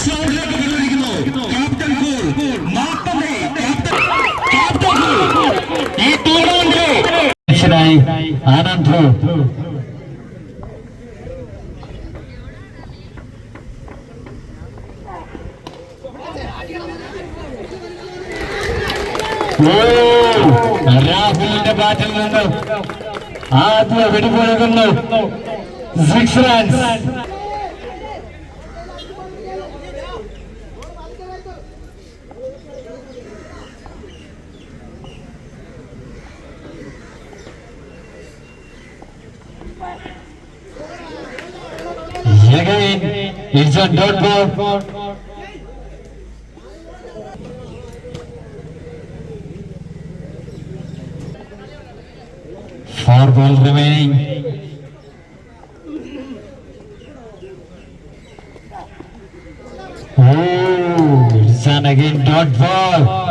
First കടന്നിരിക്കുന്നു captain cool മാപ്പന്റെ captain cool ഈ ടൂർണമെന്റിലെ ആനന്ദ് ഓ രാഹുലിന്റെ ബാറ്റിൽ നിന്ന് ആദ്യ വെടിപൊഴുകുന്നു six runs Again, it's a dot ball. Four ball remaining. Oh, it's an again dot ball.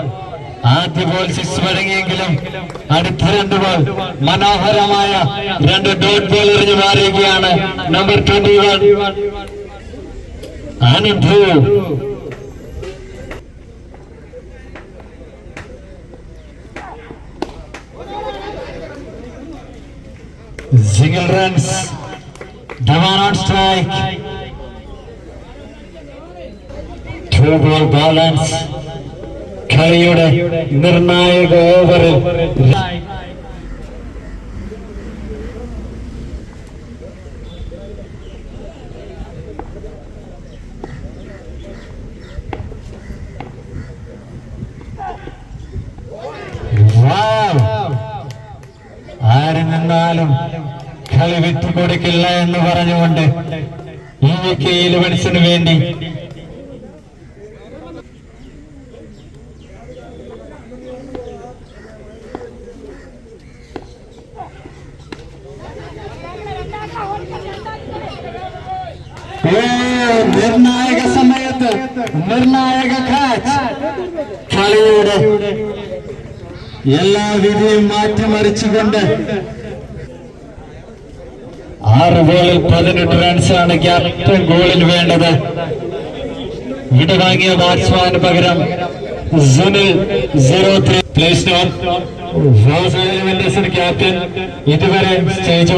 ആദ്യ ബോൾ സിക്സ് മടങ്ങിയെങ്കിലും അടുത്ത രണ്ട് ബോൾ മനോഹരമായ രണ്ട് ഡോട്ട് ബോൾ എറിഞ്ഞു മാറിയുകയാണ് number twenty one അനുഭൂ single runs on strike. Two ball. കളിയുടെ നിർണായക ഓവറിൽ! ആര് നിന്നാലും കളി വിട്ടുകൊടുക്കില്ല എന്ന് പറഞ്ഞുകൊണ്ട് ഈ കെ ഇലവൻസിന് വേണ്ടി നിർണായക സമയത്ത് നിർണായക കാച്ച് കളിയുടെ എല്ലാ വിധിയും മാറ്റിമറിച്ചുകൊണ്ട് ആറ് ബോളിൽ പതിനെട്ട് റൺസാണ് ക്യാപ്റ്റൻ ഗോളിന് വേണ്ടത്. വിടവാങ്ങിയ ബാറ്റ്സ്മാന് പകരം Sunil zero three place captain ഇതുവരെ stage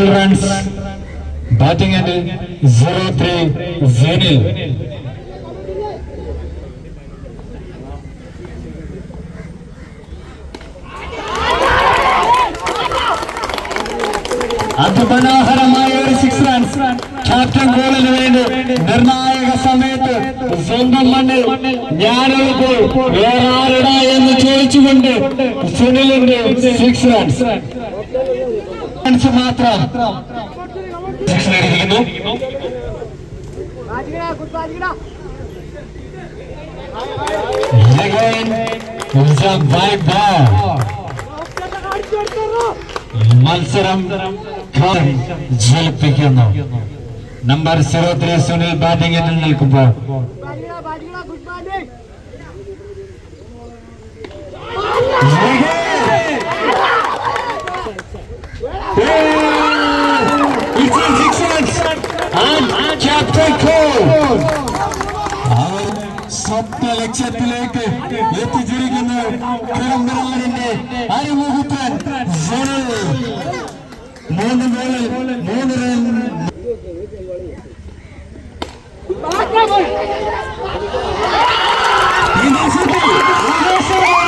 single runs batting and zero three സീനിൽ അതിമനോഹരമായ ഒരു സിക്സ് റൺസ് ക്യാപ്റ്റൻ ഗോളിന് വേണ്ടി നിർണായക സമയത്ത് സ്വന്തം മണ്ണിൽ ഞാനൊഴിപ്പോൾ വേറെ ആരുടെ എന്ന് ചോദിച്ചുകൊണ്ട് സുനിലിന്റെ സിക്സ് റൺസ് റൺസ് മാത്രം. മത്സരം ജ്വലിപ്പിക്കുന്നു. നമ്പർ സീറോ ത്രീ സുനിൽ ബാറ്റിംഗിൽ നിൽക്കുമ്പോൾ. സ്വപ്ന ലക്ഷ്യത്തിലേക്ക് എത്തിച്ചിരിക്കുന്നു തിരുവനന്തപുരത്തിന്റെ അരിമുഖത്തൻ സുനിൽ. മൂന്ന് ഗോളിൽ മൂന്ന് റൺ. മത്സരത്തിൽ ആവേശമായ